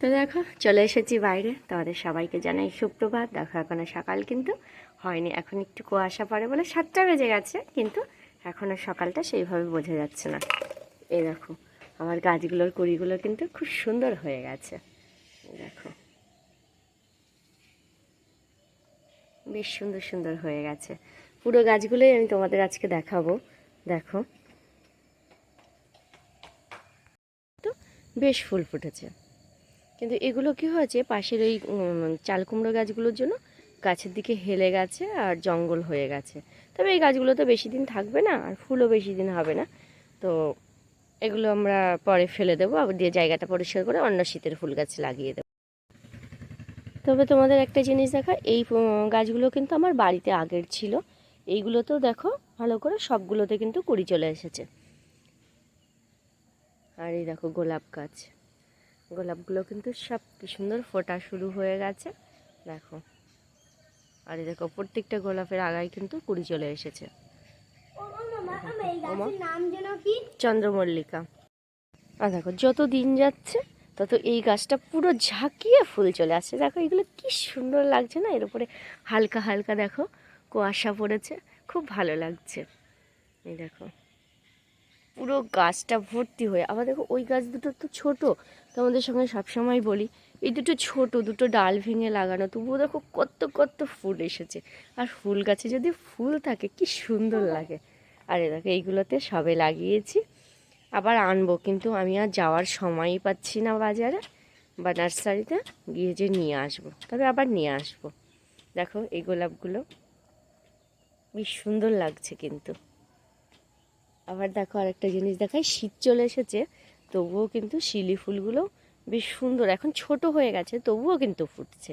তো দেখো, চলে এসেছি বাইরে। তোমাদের সবাইকে জানাই সুপ্রভাত। দেখো, এখনও সকাল কিন্তু হয়নি। এখন একটু কুয়াশা পড়ে বলে সাতটা বেজে গেছে, কিন্তু এখনও সকালটা সেইভাবে বোঝা যাচ্ছে না। এই দেখো, আমার গাছগুলোর কুড়িগুলো কিন্তু খুব সুন্দর হয়ে গেছে। দেখো। বেশ সুন্দর সুন্দর হয়ে গেছে। পুরো গাছগুলোই আমি তোমাদের আজকে দেখাবো। দেখো। তো বেশ ফুল ফুটেছে। কিন্তু এগুলো কি হয়েছে পাশের ওই চাল কুমড়ো গাছগুলোর জন্য গাছের দিকে হেলে গেছে আর জঙ্গল হয়ে গেছে। তবে এই গাছগুলো তো বেশি দিন থাকবে না আর ফুলও বেশি দিন হবে না। তো এগুলো আমরা পরে ফেলে দেবো, আবার দিয়ে জায়গাটা পরিষ্কার করে অন্য শীতের ফুল গাছ লাগিয়ে দেবো। তবে তোমাদের একটা জিনিস দেখা, এই গাছগুলো কিন্তু আমার বাড়িতে আগের ছিল। এইগুলোতেও দেখো, ভালো করে সবগুলোতে কিন্তু কুড়ি চলে এসেছে। আর এই দেখো গোলাপ গাছ। গোলাপগুলো কিন্তু সব কি সুন্দর ফোটা শুরু হয়ে গেছে। দেখো। আর এই দেখো প্রত্যেকটা গোলাপের আগায় কিন্তু কুড়ি চলে এসেছে। চন্দ্রমল্লিকা। আর দেখো যত দিন যাচ্ছে তত এই গাছটা পুরো ঝাঁকিয়ে ফুল চলে আসছে। দেখো এগুলো কি সুন্দর লাগছে না? এর উপরে হালকা হালকা দেখো কুয়াশা পড়েছে। খুব ভালো লাগছে। এই দেখো। পুরো গাছটা ভর্তি হয়ে, আবার দেখো ওই গাছ দুটো তো ছোট, তোমাদের সঙ্গে সবসময় বলি, এই দুটো ছোট, দুটো ডাল ভেঙে লাগানো, তবুও দেখো কত কত ফুল এসেছে। আর ফুল গাছে যদি ফুল থাকে, কি সুন্দর লাগে। আরে দেখো, এইগুলোতে সবে লাগিয়েছি, আবার আনব, কিন্তু আমি আর যাওয়ার সময়ই পাচ্ছি না বাজারে, বা নার্সারিতে, গিয়ে যে নিয়ে আসব, তবে আবার নিয়ে আসব। দেখো, এই গোলাপগুলো বেশ সুন্দর লাগছে কিন্তু। আবার দেখো আর একটা জিনিস দেখাই, শীত চলে এসেছে, তবুও কিন্তু শিলি ফুলগুলো বেশ সুন্দর, এখন ছোট হয়ে গেছে, তবুও কিন্তু ফুটছে।